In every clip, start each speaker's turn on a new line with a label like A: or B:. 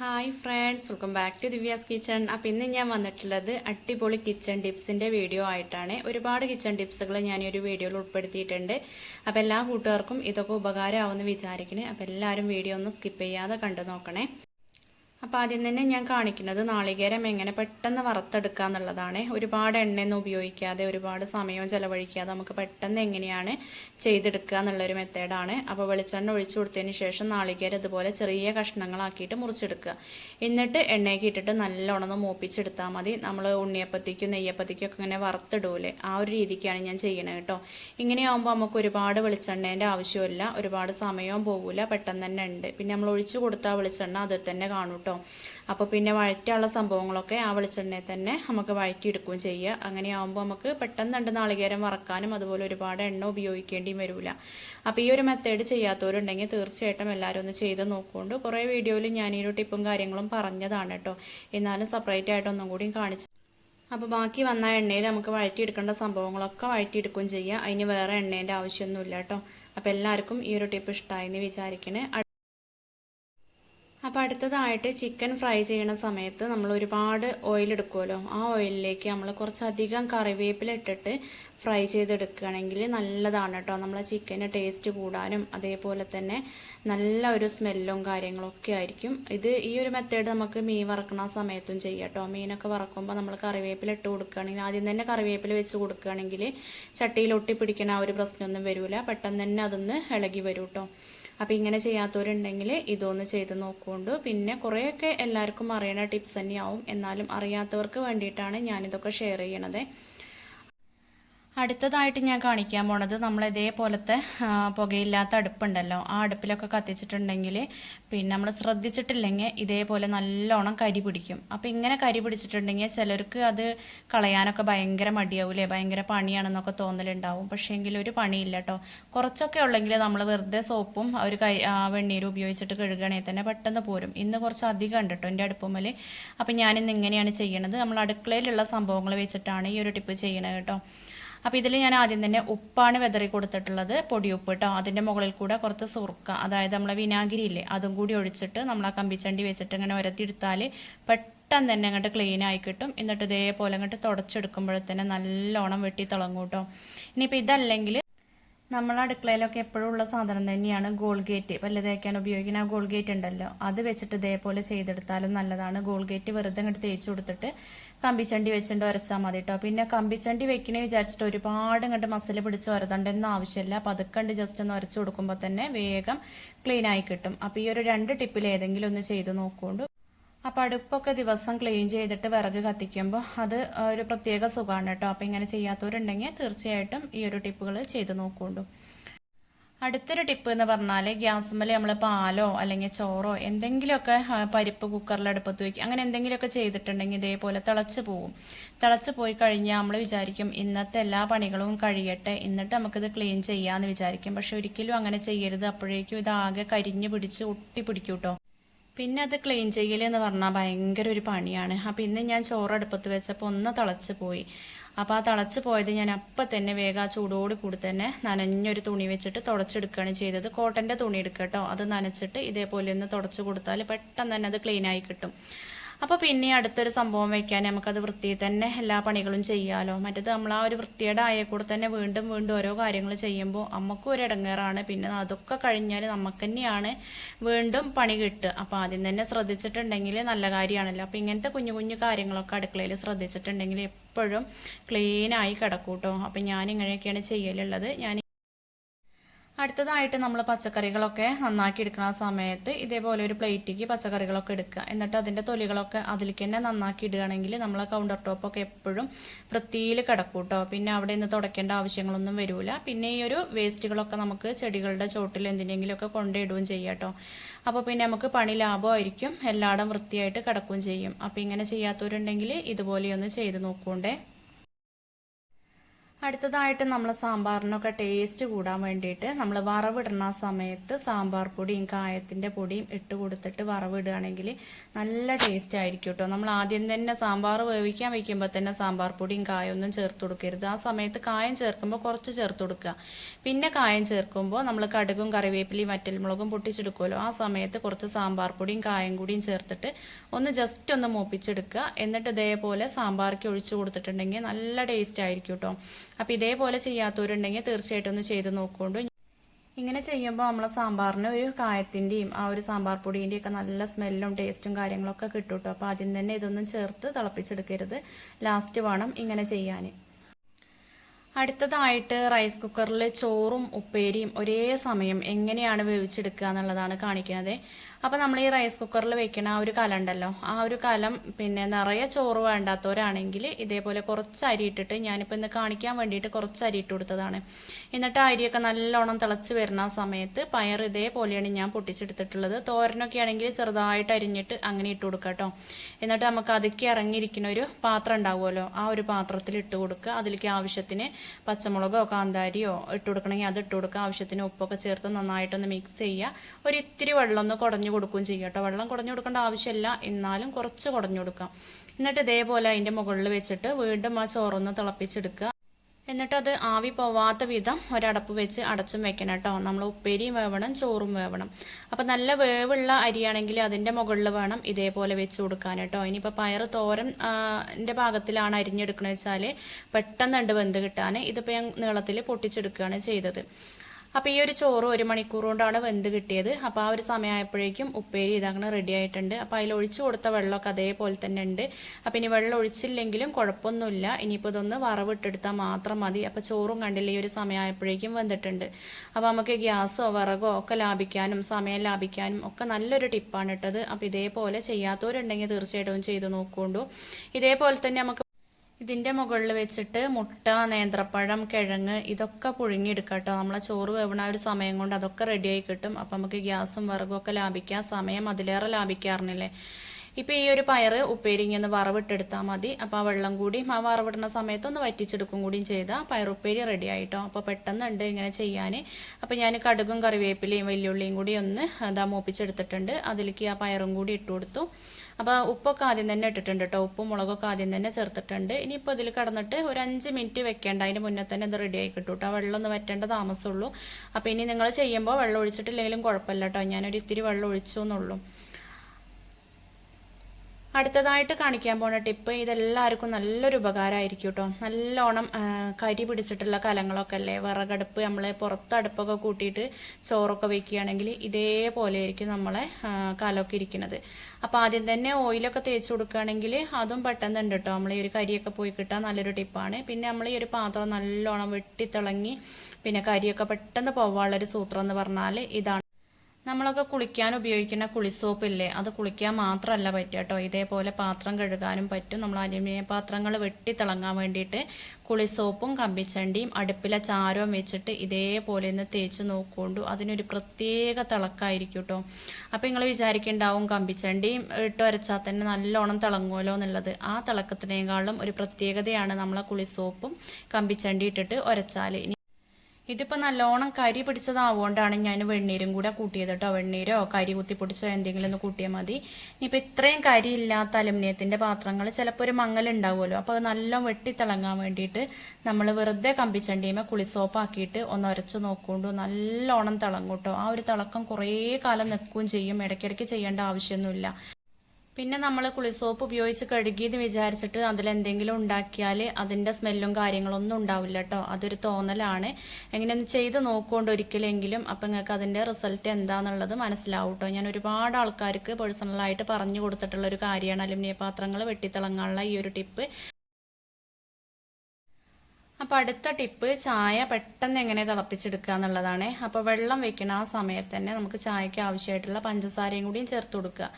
A: Hi friends welcome back to Divya's kitchen appam ഇന്ന് ഞാൻ വന്നിട്ടുള്ളത് അടിപൊളി കിച്ചൺ ടിപ്സിന്റെ വീഡിയോ ആയിട്ടാണ്. ഒരുപാട് കിച്ചൺ ടിപ്സുകൾ ഞാൻ ഈ ഒരു വീഡിയോയിൽ ഉൾപ്പെടുത്തിയിട്ടുണ്ട്. അപ്പോൾ എല്ലാ കൂട്ടുകാർക്കും ഇതൊക്കെ ഉപകാരമാവുമെന്ന് വിചാരിക്കണേ. അപ്പോൾ എല്ലാവരും വീഡിയോ ഒന്ന് സ്കിപ്പ് ചെയ്യാതെ കണ്ടു നോക്കണേ. അപ്പോൾ ആദ്യം തന്നെ ഞാൻ കാണിക്കുന്നത് നാളികേരം എങ്ങനെ പെട്ടെന്ന് വറുത്തെടുക്കുക എന്നുള്ളതാണ്. ഒരുപാട് എണ്ണയൊന്നും ഉപയോഗിക്കാതെ ഒരുപാട് സമയവും ചിലവഴിക്കാതെ നമുക്ക് പെട്ടെന്ന് എങ്ങനെയാണ് ചെയ്തെടുക്കുക എന്നുള്ളൊരു മെത്തേഡാണ്. അപ്പോൾ വെളിച്ചെണ്ണ ഒഴിച്ചു കൊടുത്തതിന് ശേഷം നാളികേരം ഇതുപോലെ ചെറിയ കഷ്ണങ്ങളാക്കിയിട്ട് മുറിച്ചെടുക്കുക. എന്നിട്ട് എണ്ണയൊക്കെ ഇട്ടിട്ട് നല്ലോണം മൂപ്പിച്ചെടുത്താൽ മതി. നമ്മൾ ഉണ്ണിയപ്പത്തിക്കും നെയ്യപ്പത്തിക്കും ഒക്കെ ഇങ്ങനെ വറുത്തിടൂലേ? ആ ഒരു രീതിക്കാണ് ഞാൻ ചെയ്യണത് കേട്ടോ. ഇങ്ങനെയാകുമ്പോൾ നമുക്ക് ഒരുപാട് വെളിച്ചെണ്ണേന്റെ ആവശ്യമില്ല. ഒരുപാട് സമയവും പോകില്ല പെട്ടെന്ന് തന്നെ ഉണ്ട്. പിന്നെ നമ്മൾ ഒഴിച്ചു കൊടുത്ത വെളിച്ചെണ്ണ അതിൽ തന്നെ കാണും കേട്ടോ. അപ്പോൾ പിന്നെ വഴറ്റാനുള്ള സംഭവങ്ങളൊക്കെ ആ വെളിച്ചെണ്ണയിൽ തന്നെ നമുക്ക് വഴറ്റിയെടുക്കുകയും ചെയ്യുക. അങ്ങനെയാകുമ്പോൾ നമുക്ക് പെട്ടെന്ന് രണ്ട് നാളികേരം വറക്കാനും അതുപോലെ ഒരുപാട് എണ്ണ ഉപയോഗിക്കേണ്ടിയും വരില്ല അപ്പോൾ ഈ ഒരു മെത്തേഡ് ചെയ്യാത്തവരുണ്ടെങ്കിൽ തീർച്ചയായിട്ടും എല്ലാവരും ഒന്ന് ചെയ്ത് നോക്കുകൊണ്ട് കുറേ വീഡിയോയിൽ ഞാൻ ഈ ഒരു ടിപ്പും കാര്യങ്ങളും പറഞ്ഞതാണ് കേട്ടോ. എന്നാലും സെപ്പറേറ്റ് ആയിട്ട് ഒന്നും കൂടിയും കാണിച്ചു അപ്പോൾ ബാക്കി വന്ന എണ്ണയിൽ നമുക്ക് വഴറ്റിയെടുക്കേണ്ട സംഭവങ്ങളൊക്കെ വഴറ്റിയെടുക്കുകയും ചെയ്യുക അതിന് വേറെ എണ്ണേന്റെ ആവശ്യമൊന്നുമില്ല കേട്ടോ. അപ്പോൾ എല്ലാവർക്കും ഈ ഒരു ടിപ്പ് ഇഷ്ടമായി എന്ന് വിചാരിക്കണേ. അപ്പോൾ അടുത്തതായിട്ട് ചിക്കൻ ഫ്രൈ ചെയ്യുന്ന സമയത്ത് നമ്മൾ ഒരുപാട് ഓയിൽ എടുക്കുമല്ലോ ആ ഓയിലിലേക്ക് നമ്മൾ കുറച്ചധികം കറിവേപ്പില ഇട്ടിട്ട് ഫ്രൈ ചെയ്തെടുക്കുകയാണെങ്കിൽ നല്ലതാണ് കേട്ടോ. നമ്മളെ ചിക്കന് ടേസ്റ്റ് കൂടാനും അതേപോലെ തന്നെ നല്ല ഒരു സ്മെല്ലും കാര്യങ്ങളൊക്കെ ആയിരിക്കും. ഇത് ഈ ഒരു മെത്തേഡ് നമുക്ക് മീൻ വറക്കുന്ന സമയത്തും ചെയ്യാം കേട്ടോ. മീനൊക്കെ വറക്കുമ്പോൾ നമ്മൾ കറിവേപ്പില ഇട്ട് കൊടുക്കുകയാണെങ്കിൽ ആദ്യം തന്നെ കറിവേപ്പില വെച്ച് കൊടുക്കുകയാണെങ്കിൽ ചട്ടിയിൽ ഒട്ടിപ്പിടിക്കണ ആ ഒരു പ്രശ്നമൊന്നും വരില്ല പെട്ടെന്ന് തന്നെ അതൊന്ന് ഇളകി വരും കേട്ടോ. അപ്പോൾ ഇങ്ങനെ ചെയ്യാത്തവരുണ്ടെങ്കിൽ ഇതൊന്ന് ചെയ്ത് നോക്കുകൊണ്ട്. പിന്നെ കുറേയൊക്കെ എല്ലാവർക്കും അറിയണ ടിപ്സ് തന്നെയാവും. എന്നാലും അറിയാത്തവർക്ക് വേണ്ടിയിട്ടാണ് ഞാനിതൊക്കെ ഷെയർ ചെയ്യണത്. അടുത്തതായിട്ട് ഞാൻ കാണിക്കാൻ പോണത് നമ്മൾ ഇതേപോലത്തെ പുകയില്ലാത്ത അടുപ്പുണ്ടല്ലോ. ആ അടുപ്പിലൊക്കെ കത്തിച്ചിട്ടുണ്ടെങ്കിൽ പിന്നെ നമ്മൾ ശ്രദ്ധിച്ചിട്ടില്ലെങ്കിൽ ഇതേപോലെ നല്ലോണം കരി പിടിക്കും. അപ്പോൾ ഇങ്ങനെ കരി പിടിച്ചിട്ടുണ്ടെങ്കിൽ ചിലർക്ക് അത് കളയാനൊക്കെ ഭയങ്കര മടിയാവൂലേ? ഭയങ്കര പണിയാണെന്നൊക്കെ തോന്നലുണ്ടാവും. പക്ഷേ എങ്കിൽ ഒരു പണിയില്ല കേട്ടോ. കുറച്ചൊക്കെ ഉള്ളെങ്കിൽ നമ്മൾ വെറുതെ സോപ്പും ഒരു കൈ വെണ്ണീരും ഉപയോഗിച്ചിട്ട് കഴുകണേ തന്നെ പെട്ടെന്ന് പോരും. ഇന്ന് കുറച്ച് അധികം ഉണ്ട് കേട്ടോ എന്റെ അടുപ്പുമ്മൽ. അപ്പം ഞാനിന്ന് ഇങ്ങനെയാണ് ചെയ്യണത്. നമ്മൾ അടുക്കളയിലുള്ള സംഭവങ്ങൾ വെച്ചിട്ടാണ് ഈ ഒരു ടിപ്പ് ചെയ്യണത് കേട്ടോ. അപ്പോൾ ഇതിൽ ഞാൻ ആദ്യം തന്നെ ഉപ്പാണ് വെതറി കൊടുത്തിട്ടുള്ളത് പൊടിയുപ്പ് കേട്ടോ അതിന്റെ മുകളിൽ കൂടെ കുറച്ച് സുർക്ക അതായത് നമ്മളെ വിനാഗിരി ഇല്ലേ അതും കൂടി ഒഴിച്ചിട്ട് നമ്മൾ ആ കമ്പിച്ചണ്ടി വെച്ചിട്ട് ഇങ്ങനെ ഉരത്തിയെടുത്താൽ പെട്ടെന്ന് തന്നെ അങ്ങോട്ട് ക്ലീൻ ആയി കിട്ടും. എന്നിട്ട് ഇതേപോലെ അങ്ങോട്ട് തുടച്ചെടുക്കുമ്പോഴത്തന്നെ നല്ലോണം വെട്ടി തിളങ്ങും കേട്ടോ ഇനിയിപ്പോൾ ഇതല്ലെങ്കിൽ നമ്മൾ അടുക്കളയിലൊക്കെ എപ്പോഴും ഉള്ള സാധനം തന്നെയാണ് ഗോൾഗേറ്റ് പല്ല് തേക്കാൻ ഉപയോഗിക്കുന്ന ആ ഗോൾഗേറ്റ് ഉണ്ടല്ലോ. അത് വെച്ചിട്ട് ഇതേപോലെ ചെയ്തെടുത്താലും നല്ലതാണ്. ഗോൾഗേറ്റ് വെറുതെ അങ്ങോട്ട് തേച്ച് കൊടുത്തിട്ട് കമ്പിച്ചണ്ടി വെച്ചിട്ട് ഉരച്ചാൽ മതി കേട്ടോ പിന്നെ കമ്പിച്ചണ്ടി വെക്കണേ വിചാരിച്ചിട്ട് ഒരുപാട് ഇങ്ങോട്ട് മസിൽ പിടിച്ച് ഉരതണ്ടെന്നും ആവശ്യമില്ല പതുക്കണ്ട് ജസ്റ്റ് ഒന്ന് ഉരച്ചു കൊടുക്കുമ്പോൾ തന്നെ വേഗം ക്ലീൻ ആയി കിട്ടും. അപ്പോൾ ഈ ഒരു രണ്ട് ടിപ്പിൽ ഏതെങ്കിലും ഒന്ന് ചെയ്ത് നോക്കുകൊണ്ട് അപ്പോൾ അടുപ്പൊക്കെ ദിവസം ക്ലീൻ ചെയ്തിട്ട് വിറക് കത്തിക്കുമ്പോൾ അത് ഒരു പ്രത്യേക സുഖമാണ് കേട്ടോ അപ്പോൾ ഇങ്ങനെ ചെയ്യാത്തവരുണ്ടെങ്കിൽ തീർച്ചയായിട്ടും ഈ ഒരു ടിപ്പുകൾ ചെയ്ത് നോക്കുള്ളൂ അടുത്തൊരു ടിപ്പ് എന്ന് പറഞ്ഞാൽ ഗ്യാസുമ്മൽ നമ്മൾ പാലോ അല്ലെങ്കിൽ ചോറോ എന്തെങ്കിലുമൊക്കെ പരിപ്പ് കുക്കറിൽ അടുപ്പത്ത് വയ്ക്കും അങ്ങനെ എന്തെങ്കിലുമൊക്കെ ചെയ്തിട്ടുണ്ടെങ്കിൽ ഇതേപോലെ തിളച്ച് പോവും. തിളച്ച് പോയി കഴിഞ്ഞാൽ നമ്മൾ വിചാരിക്കും ഇന്നത്തെ എല്ലാ പണികളും കഴിയട്ടെ എന്നിട്ട് നമുക്കിത് ക്ലീൻ ചെയ്യാമെന്ന് വിചാരിക്കും. പക്ഷെ ഒരിക്കലും അങ്ങനെ ചെയ്യരുത്. അപ്പോഴേക്കും ഇത് ആകെ കരിഞ്ഞു പിടിച്ച് ഒട്ടി പിടിക്കും പിന്നെ അത് ക്ലീൻ ചെയ്യൽ എന്ന് പറഞ്ഞാൽ ഭയങ്കര ഒരു പണിയാണ്. അപ്പം ഇന്ന് ഞാൻ ചോറ് അടുപ്പത്ത് വെച്ചപ്പോൾ ഒന്ന് തിളച്ച് പോയി. അപ്പോൾ ആ തിളച്ച് പോയത് ഞാൻ അപ്പം തന്നെ വേഗം ആ ചൂടോട് കൂടി തന്നെ നനഞ്ഞൊരു തുണി വെച്ചിട്ട് തുടച്ചെടുക്കുകയാണ് ചെയ്തത്. കോട്ടന്റെ തുണി എടുക്കട്ടോ അത് നനച്ചിട്ട് ഇതേപോലെ ഒന്ന് തുടച്ച് കൊടുത്താൽ പെട്ടെന്ന് തന്നെ അത് ക്ലീനായി കിട്ടും. അപ്പോൾ പിന്നെ അടുത്തൊരു സംഭവം വെക്കാൻ നമുക്കത് വൃത്തിയിൽ തന്നെ എല്ലാ പണികളും ചെയ്യാലോ. മറ്റേത് നമ്മൾ ആ ഒരു വൃത്തിയുടെ ആയ കൂടെ തന്നെ വീണ്ടും വീണ്ടും ഓരോ കാര്യങ്ങൾ ചെയ്യുമ്പോൾ നമുക്കും ഒരു ഇടങ്ങേറാണ്. പിന്നെ അതൊക്കെ കഴിഞ്ഞാൽ നമുക്ക് തന്നെയാണ് വീണ്ടും പണി കിട്ടുക. അപ്പോൾ ആദ്യം തന്നെ ശ്രദ്ധിച്ചിട്ടുണ്ടെങ്കിൽ നല്ല കാര്യമാണല്ലോ. അപ്പോൾ ഇങ്ങനത്തെ കുഞ്ഞു കുഞ്ഞു കാര്യങ്ങളൊക്കെ അടുക്കളയിൽ ശ്രദ്ധിച്ചിട്ടുണ്ടെങ്കിൽ എപ്പോഴും ക്ലീനായി കിടക്കൂട്ടോ. അപ്പം ഞാൻ ഇങ്ങനെയൊക്കെയാണ് ചെയ്യലുള്ളത്. ഞാൻ അടുത്തതായിട്ട് നമ്മൾ പച്ചക്കറികളൊക്കെ നന്നാക്കി എടുക്കുന്ന സമയത്ത് ഇതേപോലെ ഒരു പ്ലേറ്റിക്ക് പച്ചക്കറികളൊക്കെ എടുക്കുക. എന്നിട്ട് അതിന്റെ തൊലികളൊക്കെ അതിലേക്ക് തന്നെ നന്നാക്കി ഇടുകയാണെങ്കിൽ നമ്മൾ കൗണ്ടർ ടോപ്പൊക്കെ എപ്പോഴും വൃത്തിയിൽ കിടക്കും കേട്ടോ പിന്നെ അവിടെ നിന്ന് തുടയ്ക്കേണ്ട ആവശ്യങ്ങളൊന്നും വരില്ല പിന്നെ ഈ ഒരു വേസ്റ്റുകളൊക്കെ നമുക്ക് ചെടികളുടെ ചോട്ടിൽ എന്തിനെങ്കിലുമൊക്കെ കൊണ്ടിടുകയും ചെയ്യാം കേട്ടോ അപ്പോൾ പിന്നെ നമുക്ക് പണി ലാഭമായിരിക്കും. എല്ലായിടം വൃത്തിയായിട്ട് കിടക്കുകയും ചെയ്യും. അപ്പോൾ ഇങ്ങനെ ചെയ്യാത്തവരുണ്ടെങ്കിൽ ഇതുപോലെയൊന്ന് ചെയ്ത് നോക്കൂണ്ടേ. അടുത്തതായിട്ട് നമ്മൾ സാമ്പാറിനൊക്കെ ടേസ്റ്റ് കൂടാൻ വേണ്ടിയിട്ട് നമ്മൾ വറവിടുന്ന സമയത്ത് സാമ്പാർ പൊടിയും കായത്തിന്റെ പൊടിയും ഇട്ട് കൊടുത്തിട്ട് വറവിടുകയാണെങ്കിൽ നല്ല ടേസ്റ്റ് ആയിരിക്കും കേട്ടോ നമ്മൾ ആദ്യം തന്നെ സാമ്പാർ വേവിക്കാൻ വയ്ക്കുമ്പോൾ തന്നെ സാമ്പാർ പൊടിയും കായൊന്നും ചേർത്ത് കൊടുക്കരുത്. ആ സമയത്ത് കായം ചേർക്കുമ്പോൾ കുറച്ച് ചേർത്ത് കൊടുക്കുക. പിന്നെ കായം ചേർക്കുമ്പോൾ നമ്മൾ കടുകും കറിവേപ്പിലയും വറ്റൽമുളകും പൊട്ടിച്ചെടുക്കുമല്ലോ ആ സമയത്ത് കുറച്ച് സാമ്പാർ പൊടിയും കായം കൂടിയും ചേർത്തിട്ട് ഒന്ന് ജസ്റ്റ് ഒന്ന് മൂപ്പിച്ചെടുക്കുക. എന്നിട്ട് ഇതേപോലെ സാമ്പാർക്ക് ഒഴിച്ചു കൊടുത്തിട്ടുണ്ടെങ്കിൽ നല്ല ടേസ്റ്റ് ആയിരിക്കും കേട്ടോ അപ്പോൾ ഇതേപോലെ ചെയ്യാത്തവരുണ്ടെങ്കിൽ തീർച്ചയായിട്ടും ഒന്ന് ചെയ്ത് നോക്കുകൊണ്ട് ഇങ്ങനെ ചെയ്യുമ്പോൾ നമ്മളെ സാമ്പാറിന് ഒരു കായത്തിന്റെയും ആ ഒരു സാമ്പാർ പൊടിന്റെയും ഒക്കെ നല്ല സ്മെല്ലും ടേസ്റ്റും കാര്യങ്ങളൊക്കെ കിട്ടും കേട്ടോ അപ്പോൾ ആദ്യം തന്നെ ഇതൊന്നും ചേർത്ത് തിളപ്പിച്ചെടുക്കരുത്. ലാസ്റ്റ് വേണം ഇങ്ങനെ ചെയ്യാൻ അടുത്തതായിട്ട് റൈസ് കുക്കറിൽ ചോറും ഉപ്പേരിയും ഒരേ സമയം എങ്ങനെയാണ് വേവിച്ചെടുക്കുക എന്നുള്ളതാണ് കാണിക്കുന്നത്. അപ്പോൾ നമ്മൾ ഈ റൈസ് കുക്കറിൽ വെക്കുന്ന ആ ഒരു കലണ്ടല്ലോ ഉണ്ടല്ലോ. ആ ഒരു കലം പിന്നെ നിറയെ ചോറ് വേണ്ടാത്തവരാണെങ്കിൽ ഇതേപോലെ കുറച്ച് അരി ഇട്ടിട്ട് ഞാനിപ്പോൾ ഇന്ന് കാണിക്കാൻ വേണ്ടിയിട്ട് കുറച്ച് അരി ഇട്ട് കൊടുത്തതാണ്. എന്നിട്ട് അരിയൊക്കെ നല്ലോണം തിളച്ച് വരുന്ന സമയത്ത് പയർ ഇതേപോലെയാണ് ഞാൻ പൊട്ടിച്ചെടുത്തിട്ടുള്ളത്. തോരനൊക്കെ ആണെങ്കിൽ ചെറുതായിട്ട് അരിഞ്ഞിട്ട് അങ്ങനെ ഇട്ട് കൊടുക്കുക കേട്ടോ. എന്നിട്ട് നമുക്ക് അതിലേക്ക് ഇറങ്ങിയിരിക്കുന്ന ഒരു പാത്രം ഉണ്ടാവുമല്ലോ. ആ ഒരു പാത്രത്തിൽ ഇട്ട് കൊടുക്കുക. അതിലേക്ക് ആവശ്യത്തിന് പച്ചമുളകോ കാന്താരിയോ ഇട്ട് കൊടുക്കണമെങ്കിൽ അത് ഇട്ട് കൊടുക്കുക. ആവശ്യത്തിന് ഉപ്പൊക്കെ ചേർത്ത് നന്നായിട്ടൊന്ന് മിക്സ് ചെയ്യുക. ഒരു ഇത്തിരി വെള്ളം ഒന്ന് കുടഞ്ഞു കൊടുക്കുകയും ചെയ്യുക കേട്ടോ. വെള്ളം കുടഞ്ഞു കൊടുക്കേണ്ട ആവശ്യമില്ല. എന്നാലും കുറച്ച് കുടഞ്ഞു കൊടുക്കാം എന്നിട്ട് ഇതേപോലെ അതിന്റെ മുകളിൽ വെച്ചിട്ട് വീണ്ടും ആ ചോറൊന്ന് തിളപ്പിച്ചെടുക്കുക. എന്നിട്ട് അത് ആവി പോവാത്ത വിധം ഒരടപ്പ് വെച്ച് അടച്ചും വെക്കണം കേട്ടോ. നമ്മൾ ഉപ്പേരിയും വേവണം ചോറും വേവണം. അപ്പം നല്ല വേവുള്ള അരിയാണെങ്കിൽ അതിന്റെ മുകളിൽ വേണം ഇതേപോലെ വെച്ച് കൊടുക്കാൻ കേട്ടോ. ഇനിയിപ്പോൾ പയർ തോരൻ എന്റെ ഭാഗത്തിലാണ് അരിഞ്ഞെടുക്കണമെന്ന് വെച്ചാൽ പെട്ടെന്ന് പെട്ടെന്നുണ്ട് വെന്ത് കിട്ടാൻ ഇതിപ്പോൾ ഞാൻ നീളത്തിൽ പൊട്ടിച്ചെടുക്കുകയാണ് ചെയ്തത്. അപ്പോൾ ഈ ഒരു ചോറ് ഒരു മണിക്കൂർ കൊണ്ടാണ് വെന്ത് കിട്ടിയത്. അപ്പോൾ ആ ഒരു സമയമായപ്പോഴേക്കും ഉപ്പേരി ഇതങ്ങനെ റെഡി ആയിട്ടുണ്ട്. അപ്പോൾ അതിൽ ഒഴിച്ചു കൊടുത്ത വെള്ളമൊക്കെ അതേപോലെ തന്നെ ഉണ്ട്. അപ്പോൾ ഇനി വെള്ളം ഒഴിച്ചില്ലെങ്കിലും കുഴപ്പമൊന്നുമില്ല. ഇനിയിപ്പോൾ ഇതൊന്ന് വറവിട്ടെടുത്താൽ മാത്രം മതി. അപ്പോൾ ചോറും കണ്ടില്ല ഈ ഒരു സമയമായപ്പോഴേക്കും വെന്തിട്ടുണ്ട്. അപ്പോൾ നമുക്ക് ഗ്യാസോ വിറകോ ഒക്കെ ലാഭിക്കാനും സമയം ലാഭിക്കാനും ഒക്കെ നല്ലൊരു ടിപ്പാണ് ഇട്ടത് അപ്പോൾ ഇതേപോലെ ചെയ്യാത്തവരുണ്ടെങ്കിൽ തീർച്ചയായിട്ടും ചെയ്ത് നോക്കുകൊണ്ടു ഇതേപോലെ തന്നെ നമുക്ക് ഇതിന്റെ മുകളിൽ വെച്ചിട്ട് മുട്ട നേന്ത്രപ്പഴം കിഴങ്ങ് ഇതൊക്കെ പുഴുങ്ങിയെടുക്കാം കേട്ടോ നമ്മളെ ചോറ് വേവണ ഒരു സമയം കൊണ്ട് അതൊക്കെ റെഡിയായി കിട്ടും. അപ്പം നമുക്ക് ഗ്യാസും വിറകും ഒക്കെ ലാഭിക്കാം. സമയം അതിലേറെ ലാഭിക്കാറുന്നില്ലേ ഇപ്പം ഈ ഒരു പയറ് ഉപ്പേരിങ്ങി ഒന്ന് വറവിട്ടെടുത്താൽ മതി. അപ്പോൾ ആ വെള്ളം കൂടി ആ വറവിടുന്ന സമയത്ത് ഒന്ന് വറ്റിച്ചെടുക്കും കൂടിയും ചെയ്താൽ പയറുപ്പേരി റെഡി ആയിട്ടോ. അപ്പോൾ പെട്ടെന്നുണ്ട് ഇങ്ങനെ ചെയ്യാൻ അപ്പോൾ ഞാൻ കടുകും കറിവേപ്പിലയും വെല്ലുള്ളിയും കൂടി ഒന്ന് അതാ മൂപ്പിച്ചെടുത്തിട്ടുണ്ട്. അതിലേക്ക് ആ പയറും കൂടി ഇട്ട് കൊടുത്തു അപ്പോൾ ഉപ്പൊക്കെ ആദ്യം തന്നെ ഇട്ടിട്ടുണ്ട് കേട്ടോ ഉപ്പും മുളകൊക്കെ ആദ്യം തന്നെ ചേർത്തിട്ടുണ്ട്. ഇനിയിപ്പോൾ ഇതിൽ കടന്നിട്ട് ഒരു അഞ്ച് മിനിറ്റ് വെക്കേണ്ട. അതിന് മുന്നേ തന്നെ ഇത് റെഡി ആയി കിട്ടും കേട്ടോ വെള്ളം ഒന്ന് വറ്റേണ്ട താമസമുള്ളൂ. അപ്പോൾ ഇനി നിങ്ങൾ ചെയ്യുമ്പോൾ വെള്ളം ഒഴിച്ചിട്ടില്ലെങ്കിലും കുഴപ്പമില്ല കേട്ടോ ഞാനൊരു ഇത്തിരി വെള്ളം ഒഴിച്ചു എന്നുള്ളൂ അടുത്തതായിട്ട് കാണിക്കാൻ പോണ ടിപ്പ് ഇതെല്ലാവർക്കും നല്ലൊരു ഉപകാരമായിരിക്കും കേട്ടോ നല്ലോണം കരി പിടിച്ചിട്ടുള്ള കലങ്ങളൊക്കെ അല്ലേ? വിറകടുപ്പ് നമ്മൾ പുറത്ത് അടുപ്പൊക്കെ കൂട്ടിയിട്ട് ചോറൊക്കെ വെക്കുകയാണെങ്കിൽ ഇതേപോലെ ആയിരിക്കും നമ്മളെ കലമൊക്കെ ഇരിക്കുന്നത്. അപ്പോൾ ആദ്യം തന്നെ ഓയിലൊക്കെ തേച്ച് കൊടുക്കുകയാണെങ്കിൽ അതും പെട്ടെന്ന് ഉണ്ട് കേട്ടോ നമ്മൾ ഈ ഒരു കരിയൊക്കെ പോയി കിട്ടാൻ നല്ലൊരു ടിപ്പാണ്. പിന്നെ നമ്മൾ ഈ ഒരു പാത്രം നല്ലോണം വെട്ടിത്തിളങ്ങി പിന്നെ കരിയൊക്കെ പെട്ടെന്ന് പോവാനുള്ളൊരു സൂത്രം എന്ന് പറഞ്ഞാൽ ഇതാണ്. നമ്മളൊക്കെ കുളിക്കാൻ ഉപയോഗിക്കുന്ന കുളിസോപ്പില്ലേ? അത് കുളിക്കാൻ മാത്രമല്ല പറ്റുക കേട്ടോ ഇതേപോലെ പാത്രം കഴുകാനും പറ്റും. നമ്മൾ അലുമിനിയം പാത്രങ്ങൾ വെട്ടി തിളങ്ങാൻ വേണ്ടിയിട്ട് കുളിസോപ്പും കമ്പിച്ചണ്ടിയും അടുപ്പിലെ ചാരവും വെച്ചിട്ട് ഇതേപോലെ ഒന്ന് തേച്ച് നോക്കൊണ്ടു അതിനൊരു പ്രത്യേക തിളക്കായിരിക്കും കേട്ടോ അപ്പോൾ നിങ്ങൾ വിചാരിക്കുന്നുണ്ടാവും കമ്പിച്ചണ്ടിയും ഇട്ട് വരച്ചാൽ തന്നെ നല്ലോണം തിളങ്ങുമല്ലോ എന്നുള്ളത്. ആ തിളക്കത്തിനേക്കാളും ഒരു പ്രത്യേകതയാണ് നമ്മളെ കുളിസോപ്പും കമ്പിച്ചണ്ടി ഇട്ടിട്ട് ഉരച്ചാൽ ഇതിപ്പോൾ നല്ലോണം കരി പിടിച്ചതാവുകൊണ്ടാണ് ഞാൻ വെണ്ണീരും കൂടെ കൂട്ടിയത് കേട്ടോ വെണ്ണീരോ കരി കുത്തി പൊടിച്ചോ എന്തെങ്കിലും ഒന്ന് കൂട്ടിയാൽ മതി. ഇനിയിപ്പോൾ ഇത്രയും കരി ഇല്ലാത്ത അലുമിനിയത്തിന്റെ പാത്രങ്ങൾ ചിലപ്പോൾ ഒരു മങ്ങൽ ഉണ്ടാവുമല്ലോ അപ്പോൾ അത് നല്ല വെട്ടിത്തിളങ്ങാൻ വേണ്ടിയിട്ട് നമ്മൾ വെറുതെ കമ്പിച്ചണ്ടിയുമ്പോൾ കുളിസോപ്പാക്കിയിട്ട് ഒന്ന് ഉരച്ച് നോക്കുകൊണ്ടു നല്ലോണം തിളങ്ങും കേട്ടോ ആ ഒരു തിളക്കം കുറേ കാലം നിൽക്കുകയും ചെയ്യും. ഇടയ്ക്കിടയ്ക്ക് ചെയ്യേണ്ട ആവശ്യമൊന്നുമില്ല പിന്നെ നമ്മൾ കുളിസോപ്പ് ഉപയോഗിച്ച് കഴുകിയെന്ന് വിചാരിച്ചിട്ട് അതിലെന്തെങ്കിലും ഉണ്ടാക്കിയാൽ അതിന്റെ സ്മെല്ലും കാര്യങ്ങളൊന്നും ഉണ്ടാവില്ല കേട്ടോ അതൊരു തോന്നലാണ്. എങ്ങനെയൊന്ന് ചെയ്ത് നോക്കുകൊണ്ട് ഒരിക്കലെങ്കിലും അപ്പം നിങ്ങൾക്ക് അതിന്റെ റിസൾട്ട് എന്താണെന്നുള്ളത് മനസ്സിലാവും കേട്ടോ ഞാൻ ഒരുപാട് ആൾക്കാർക്ക് പേഴ്സണലായിട്ട് പറഞ്ഞു കൊടുത്തിട്ടുള്ള ഒരു കാര്യമാണ് അലുമിനിയ പാത്രങ്ങൾ വെട്ടിത്തിളങ്ങാനുള്ള ഈ ഒരു ടിപ്പ്. അപ്പം അടുത്ത ടിപ്പ് ചായ പെട്ടെന്ന് എങ്ങനെ തിളപ്പിച്ചെടുക്കുക എന്നുള്ളതാണ്. അപ്പോൾ വെള്ളം വെക്കണ ആ സമയത്ത് തന്നെ നമുക്ക് ചായക്ക് ആവശ്യമായിട്ടുള്ള പഞ്ചസാരയും കൂടിയും ചേർത്ത് കൊടുക്കുക.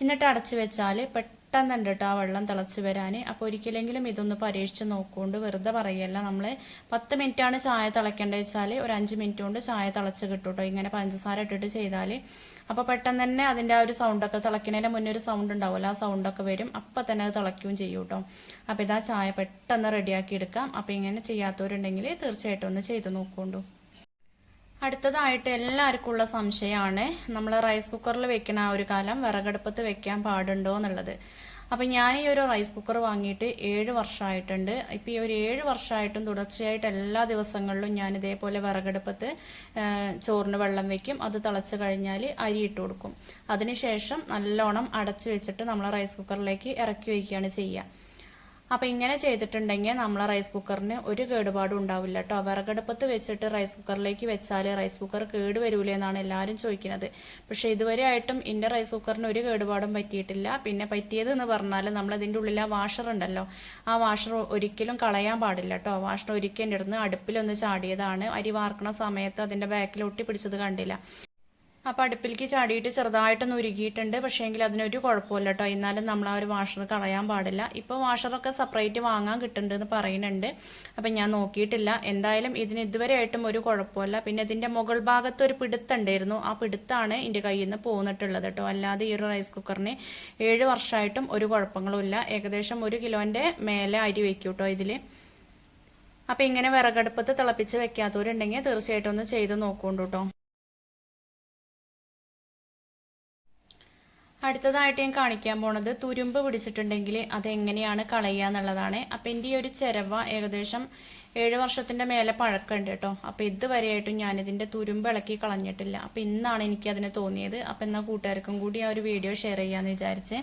A: എന്നിട്ട് അടച്ചു വെച്ചാൽ പെട്ടെന്ന് പെട്ടെന്നുണ്ട് കേട്ടോ ആ വെള്ളം തിളച്ച് വരാൻ അപ്പോൾ ഒരിക്കലെങ്കിലും ഇതൊന്ന് പരീക്ഷിച്ച് നോക്കുകൊണ്ട് വെറുതെ പറയല്ല. നമ്മൾ പത്ത് മിനിറ്റാണ് ചായ തിളയ്ക്കേണ്ടത് വെച്ചാൽ ഒരു അഞ്ച് മിനിറ്റ് കൊണ്ട് ചായ തിളച്ച് കിട്ടും കേട്ടോ ഇങ്ങനെ പഞ്ചസാര ഇട്ടിട്ട് ചെയ്താൽ അപ്പോൾ പെട്ടെന്ന് തന്നെ അതിന്റെ ആ ഒരു സൗണ്ടൊക്കെ തിളയ്ക്കുന്നതിന് മുന്നേ ഒരു സൗണ്ട് ഉണ്ടാവുമല്ലോ. ആ സൗണ്ടൊക്കെ വരും. അപ്പോൾ തന്നെ അത് തിളയ്ക്കുകയും ചെയ്യും കേട്ടോ. അപ്പോൾ ഇതാ ചായ പെട്ടെന്ന് റെഡിയാക്കി എടുക്കാം. അപ്പോൾ ഇങ്ങനെ ചെയ്യാത്തവരുണ്ടെങ്കിൽ തീർച്ചയായിട്ടും ഒന്ന് ചെയ്ത് നോക്കുകൊണ്ടു അടുത്തതായിട്ട് എല്ലാവർക്കും ഉള്ള സംശയമാണ് നമ്മൾ റൈസ് കുക്കറിൽ വെക്കണ ആ ഒരു കാലം വിറകടുപ്പത്ത് വെക്കാൻ പാടുണ്ടോ എന്നുള്ളത്. അപ്പം ഞാൻ ഈ ഒരു റൈസ് കുക്കർ വാങ്ങിയിട്ട് ഏഴ് വർഷമായിട്ടുണ്ട്. ഇപ്പം ഈ ഒരു ഏഴ് വർഷമായിട്ടും തുടർച്ചയായിട്ട് എല്ലാ ദിവസങ്ങളിലും ഞാൻ ഇതേപോലെ വിറകടുപ്പത്ത് ചോറിന് വെള്ളം വെക്കും. അത് തിളച്ച് കഴിഞ്ഞാൽ അരി ഇട്ട് കൊടുക്കും. അതിനുശേഷം നല്ലോണം അടച്ചു വെച്ചിട്ട് നമ്മൾ റൈസ് കുക്കറിലേക്ക് ഇറക്കി വയ്ക്കുകയാണ് ചെയ്യുക. അപ്പോൾ ഇങ്ങനെ ചെയ്തിട്ടുണ്ടെങ്കിൽ നമ്മളെ റൈസ് കുക്കറിന് ഒരു കേടുപാടും ഉണ്ടാവില്ല കേട്ടോ വിറകടുപ്പത്ത് വെച്ചിട്ട് റൈസ് കുക്കറിലേക്ക് വെച്ചാൽ റൈസ് കുക്കർ കേട് വരൂലേ എന്നാണ് എല്ലാവരും ചോദിക്കുന്നത്. പക്ഷേ ഇതുവരെ ആയിട്ടും എന്റെ റൈസ് കുക്കറിന് ഒരു കേടുപാടും പറ്റിയിട്ടില്ല. പിന്നെ പറ്റിയത് എന്ന് പറഞ്ഞാൽ നമ്മൾ അതിന്റെ ഉള്ളിൽ ആ വാഷർ ഉണ്ടല്ലോ. ആ വാഷർ ഒരിക്കലും കളയാൻ പാടില്ല കേട്ടോ വാഷർ ഒരിക്കലും ഇടുന്ന് അടുപ്പിലൊന്ന് ചാടിയതാണ്. അരി വാർക്കണ സമയത്ത് അതിന്റെ ബാക്കിൽ ഒട്ടി പിടിച്ചത് കണ്ടില്ല. അപ്പോൾ അടുപ്പിലേക്ക് ചാടിയിട്ട് ചെറുതായിട്ടൊന്ന് ഉരുകിയിട്ടുണ്ട്. പക്ഷേങ്കിൽ അതിനൊരു കുഴപ്പമില്ല കേട്ടോ. എന്നാലും നമ്മൾ ആ ഒരു വാഷർ കളയാൻ പാടില്ല. ഇപ്പൊ വാഷറൊക്കെ സെപ്പറേറ്റ് വാങ്ങാൻ കിട്ടുന്നുണ്ട് എന്ന് പറയുന്നുണ്ട്. അപ്പം ഞാൻ നോക്കിയിട്ടില്ല. എന്തായാലും ഇതിന് ഇതുവരെയായിട്ടും ഒരു കുഴപ്പമില്ല. പിന്നെ ഇതിന്റെ മുകൾ ഭാഗത്ത് ഒരു പിടുത്തുണ്ടായിരുന്നു. ആ പിടുത്താണ് എന്റെ കയ്യിൽ നിന്ന് പോന്നിട്ടുള്ളത് കേട്ടോ. അല്ലാതെ ഈ ഒരു റൈസ് കുക്കറിന് ഏഴ് വർഷമായിട്ടും ഒരു കുഴപ്പങ്ങളുമില്ല ഏകദേശം ഒരു കിലോന്റെ മേലെ അരി വയ്ക്കും കേട്ടോ ഇതിൽ അപ്പോൾ ഇങ്ങനെ വിറകടുപ്പത്ത് തിളപ്പിച്ച് വെക്കാത്തവരുണ്ടെങ്കിൽ തീർച്ചയായിട്ടും ഒന്ന് ചെയ്ത് നോക്കുകൊണ്ടു കേട്ടോ. അടുത്തതായിട്ട് ഞാൻ കാണിക്കാൻ പോണത് തുരുമ്പ് പിടിച്ചിട്ടുണ്ടെങ്കിൽ അതെങ്ങനെയാണ് കളയുക എന്നുള്ളതാണ്. അപ്പം എന്റെ ഈ ഒരു ചിരവ ഏകദേശം ഏഴ് വർഷത്തിന്റെ മേലെ പഴക്കമുണ്ട് കേട്ടോ. അപ്പോൾ ഇതുവരെയായിട്ടും ഞാനിതിന്റെ തുരുമ്പ് ഇളക്കി കളഞ്ഞിട്ടില്ല. അപ്പോൾ ഇന്നാണ് എനിക്ക് അതിന് തോന്നിയത്. അപ്പോൾ എന്നാൽ കൂട്ടുകാർക്കും കൂടി ആ ഒരു വീഡിയോ ഷെയർ ചെയ്യാമെന്ന് വിചാരിച്ചേ.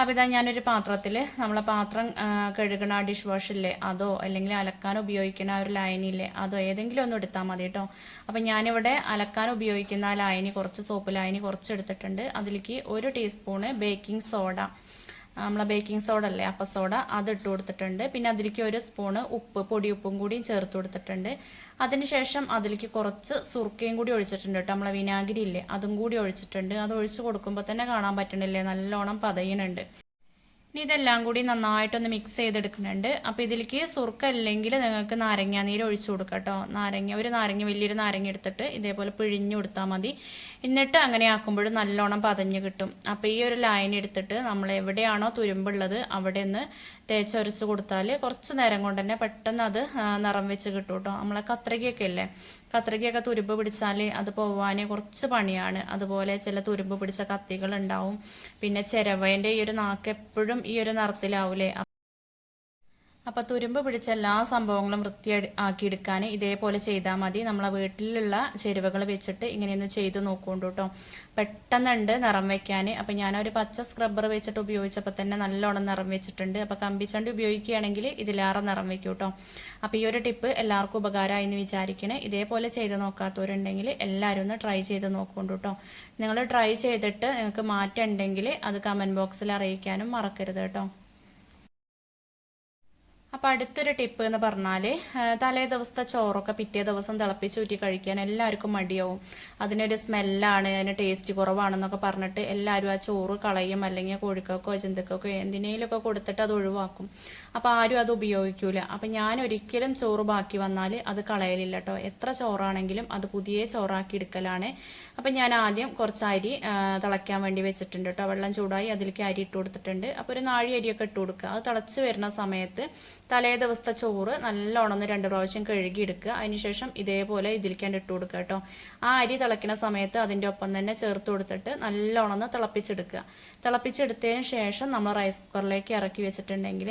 A: അപ്പോൾ ഇതാ ഞാനൊരു പാത്രത്തിൽ നമ്മളെ പാത്രം കഴുകണ ഡിഷ് വാഷില്ലേ അതോ അല്ലെങ്കിൽ അലക്കാൻ ഉപയോഗിക്കുന്ന ആ ഒരു ലൈനില്ലേ അതോ ഏതെങ്കിലും ഒന്ന് എടുത്താൽ മതി കേട്ടോ അപ്പോൾ ഞാനിവിടെ അലക്കാൻ ഉപയോഗിക്കുന്ന ലൈനി കുറച്ച് സോപ്പ് ലൈനി കുറച്ച് എടുത്തിട്ടുണ്ട്. അതിലേക്ക് ഒരു ടീസ്പൂണ് ബേക്കിംഗ് സോഡ നമ്മളെ ബേക്കിംഗ് സോഡ അല്ലേ? അപ്പ സോഡ അത് ഇട്ട് കൊടുത്തിട്ടുണ്ട്. പിന്നെ അതിലേക്ക് ഒരു സ്പൂണ് ഉപ്പ് പൊടി ഉപ്പും കൂടിയും ചേർത്ത് കൊടുത്തിട്ടുണ്ട്. അതിനുശേഷം അതിലേക്ക് കുറച്ച് സുർക്കയും കൂടി ഒഴിച്ചിട്ടുണ്ട് കേട്ടോ. നമ്മളെ വിനാഗിരി ഇല്ലേ? അതും കൂടി ഒഴിച്ചിട്ടുണ്ട്. അത് ഒഴിച്ച് കൊടുക്കുമ്പോൾ തന്നെ കാണാൻ പറ്റണില്ലേ? നല്ലോണം പതയുന്നുണ്ട്. ഇനി ഇതെല്ലാം കൂടി നന്നായിട്ടൊന്ന് മിക്സ് ചെയ്തെടുക്കുന്നുണ്ട്. അപ്പോൾ ഇതിലേക്ക് സുർക്ക അല്ലെങ്കിൽ നിങ്ങൾക്ക് നാരങ്ങ നീര് ഒഴിച്ചു കൊടുക്കാം കേട്ടോ. നാരങ്ങ ഒരു നാരങ്ങ വലിയൊരു നാരങ്ങ എടുത്തിട്ട് ഇതേപോലെ പിഴിഞ്ഞു കൊടുത്താൽ മതി. എന്നിട്ട് അങ്ങനെ ആക്കുമ്പോഴും നല്ലോണം പതഞ്ഞ് കിട്ടും. അപ്പോൾ ഈ ഒരു ലൈൻ എടുത്തിട്ട് നമ്മൾ എവിടെയാണോ തുരുമ്പുള്ളത് അവിടെ നിന്ന് തേച്ചൊരച്ച് കൊടുത്താൽ കുറച്ച് നേരം കൊണ്ട് തന്നെ പെട്ടെന്ന് അത് നിറം വെച്ച് കിട്ടും കേട്ടോ. നമ്മളെ കത്രികയൊക്കെ അല്ലേ കത്രികയൊക്കെ തുരുമ്പ് പിടിച്ചാൽ അത് പോവാൻ കുറച്ച് പണിയാണ്. അതുപോലെ ചില തുരുമ്പ് പിടിച്ച കത്തികൾ ഉണ്ടാവും. പിന്നെ ചിരവേന്റെ ഈ ഒരു നാക്ക് എപ്പോഴും ഈ ഒരു നിറത്തിലാവൂലേ? അപ്പോൾ തുരുമ്പ് പിടിച്ച എല്ലാ സംഭവങ്ങളും വൃത്തി ആക്കിയെടുക്കാൻ ഇതേപോലെ ചെയ്താൽ മതി. നമ്മളെ വീട്ടിലുള്ള ചേരുവകൾ വെച്ചിട്ട് ഇങ്ങനെയൊന്ന് ചെയ്ത് നോക്കുകൊണ്ട് കേട്ടോ പെട്ടെന്നുണ്ട് നിറം വെക്കാൻ അപ്പോൾ ഞാനൊരു പച്ച സ്ക്രബ്ബർ വെച്ചിട്ട് ഉപയോഗിച്ചപ്പോൾ തന്നെ നല്ലോണം നിറം വെച്ചിട്ടുണ്ട്. അപ്പോൾ കമ്പിച്ചണ്ടി ഉപയോഗിക്കുകയാണെങ്കിൽ ഇതിലേറെ നിറം വെക്കും കേട്ടോ അപ്പോൾ ഈ ഒരു ടിപ്പ് എല്ലാവർക്കും ഉപകാരമായി എന്ന് വിചാരിക്കണേ. ഇതേപോലെ ചെയ്ത് നോക്കാത്തവരുണ്ടെങ്കിൽ എല്ലാവരും ഒന്ന് ട്രൈ ചെയ്ത് നോക്കുകൊണ്ട് കേട്ടോ നിങ്ങൾ ട്രൈ ചെയ്തിട്ട് നിങ്ങൾക്ക് മാറ്റം ഉണ്ടെങ്കിൽ അത് കമന്റ് ബോക്സിൽ അറിയിക്കാനും മറക്കരുത് കേട്ടോ അപ്പോൾ അടുത്തൊരു ടിപ്പ് എന്ന് പറഞ്ഞാൽ തലേ ദിവസത്തെ ചോറൊക്കെ പിറ്റേ ദിവസം തിളപ്പിച്ചൂറ്റി കഴിക്കാൻ എല്ലാവർക്കും മടിയാവും. അതിനൊരു സ്മെല്ലാണ് അതിന് ടേസ്റ്റ് കുറവാണെന്നൊക്കെ പറഞ്ഞിട്ട് എല്ലാവരും ആ ചോറ് കളയും അല്ലെങ്കിൽ കോഴിക്കൊക്കെ ചിന്തക്കൊക്കെ എന്തിനേലൊക്കെ കൊടുത്തിട്ട് അത് ഒഴിവാക്കും. അപ്പോൾ ആരും അത് ഉപയോഗിക്കൂല. അപ്പം ഞാൻ ഒരിക്കലും ചോറ് ബാക്കി വന്നാൽ അത് കളയലില്ല കേട്ടോ എത്ര ചോറാണെങ്കിലും അത് പുതിയ ചോറാക്കി എടുക്കലാണ്. അപ്പം ഞാൻ ആദ്യം കുറച്ച് അരി തിളയ്ക്കാൻ വേണ്ടി വെച്ചിട്ടുണ്ട് കേട്ടോ വെള്ളം ചൂടായി അതിലേക്ക് അരി ഇട്ട് കൊടുത്തിട്ടുണ്ട്. അപ്പോൾ ഒരു നാഴി അരിയൊക്കെ ഇട്ട് കൊടുക്കുക. അത് തിളച്ച് വരുന്ന സമയത്ത് തലേ ദിവസത്തെ ചോറ് നല്ലോണം ഒന്ന് രണ്ട് പ്രാവശ്യം കഴുകി എടുക്കുക അതിനുശേഷം ഇതേപോലെ ഇതിലേക്ക് ഇട്ട് കൊടുക്കുക കേട്ടോ. ആ അരി തിളയ്ക്കുന്ന സമയത്ത് അതിന്റെ ഒപ്പം തന്നെ ചേർത്ത് കൊടുത്തിട്ട് നല്ലോണം ഒന്ന് തിളപ്പിച്ചെടുക്കുക. തിളപ്പിച്ചെടുത്തതിന് ശേഷം നമ്മൾ റൈസ് കുക്കറിലേക്ക് ഇറക്കി വെച്ചിട്ടുണ്ടെങ്കിൽ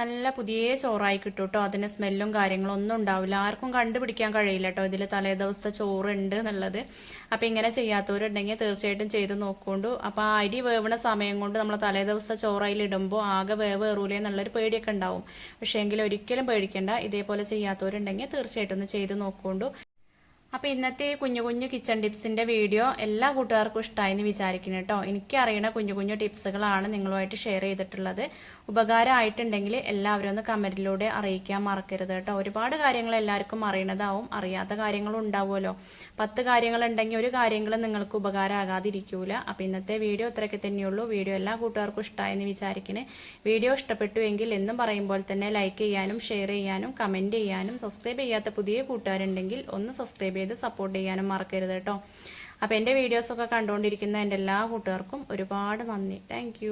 A: നല്ല പുതിയ ചോറായി കിട്ടും കേട്ടോ അതിന് സ്മെല്ലും കാര്യങ്ങളും ഒന്നും ഉണ്ടാവില്ല. ആർക്കും കണ്ടുപിടിക്കാൻ കഴിയില്ല കേട്ടോ ഇതിൽ തലേ ദിവസത്തെ ചോറുണ്ട് എന്നുള്ളത്. അപ്പം ഇങ്ങനെ ചെയ്യാത്തവരുണ്ടെങ്കിൽ തീർച്ചയായിട്ടും ചെയ്ത് നോക്കൊണ്ടു. അപ്പോൾ ആ അരി വേവണ സമയം കൊണ്ട് നമ്മൾ തലേ ദിവസത്തെ ചോറായി ഇടുമ്പോൾ ആകെ വേവ് ഏറൂലേ എന്നുള്ളൊരു പേടിയൊക്കെ ഉണ്ടാവും. പക്ഷേ എങ്കിൽ ഒരിക്കലും പേടിക്കേണ്ട. ഇതേപോലെ ചെയ്യാത്തവരുണ്ടെങ്കിൽ തീർച്ചയായിട്ടും ഒന്ന് ചെയ്ത് നോക്കൊണ്ടു. അപ്പോൾ ഇന്നത്തെ കുഞ്ഞു കുഞ്ഞു കിച്ചൺ ടിപ്സിന്റെ വീഡിയോ എല്ലാ കൂട്ടുകാർക്കും ഇഷ്ടമായി എന്ന് വിചാരിക്കുന്നു കേട്ടോ. എനിക്കറിയണ കുഞ്ഞു കുഞ്ഞു ടിപ്സുകളാണ് നിങ്ങളുമായിട്ട് ഷെയർ ചെയ്തിട്ടുള്ളത്. ഉപകാരമായിട്ടുണ്ടെങ്കിൽ എല്ലാവരും ഒന്ന് കമന്റിലൂടെ അറിയിക്കാൻ മറക്കരുത് കേട്ടോ. ഒരുപാട് കാര്യങ്ങൾ എല്ലാവർക്കും അറിയണതാവും അറിയാത്ത കാര്യങ്ങളും ഉണ്ടാവുമല്ലോ. പത്ത് കാര്യങ്ങളുണ്ടെങ്കിൽ ഒരു കാര്യങ്ങളും നിങ്ങൾക്ക് ഉപകാരമാകാതിരിക്കൂല. അപ്പോൾ ഇന്നത്തെ വീഡിയോ ഇത്രയൊക്കെ തന്നെയുള്ളൂ. വീഡിയോ എല്ലാ കൂട്ടുകാർക്കും ഇഷ്ടമായെന്ന് വിചാരിക്കുന്നു. വീഡിയോ ഇഷ്ടപ്പെട്ടു എങ്കിൽ എന്നും പറയുമ്പോൾ തന്നെ ലൈക്ക് ചെയ്യാനും ഷെയർ ചെയ്യാനും കമന്റ് ചെയ്യാനും സബ്സ്ക്രൈബ് ചെയ്യാത്ത പുതിയ കൂട്ടുകാരുണ്ടെങ്കിൽ ഒന്ന് സബ്സ്ക്രൈബ് ചെയ്ത് സപ്പോർട്ട് ചെയ്യാനും മറക്കരുത് കേട്ടോ. അപ്പോൾ എന്റെ വീഡിയോസൊക്കെ കണ്ടുകൊണ്ടിരിക്കുന്ന എന്റെ എല്ലാ കൂട്ടുകാർക്കും ഒരുപാട് നന്ദി. താങ്ക്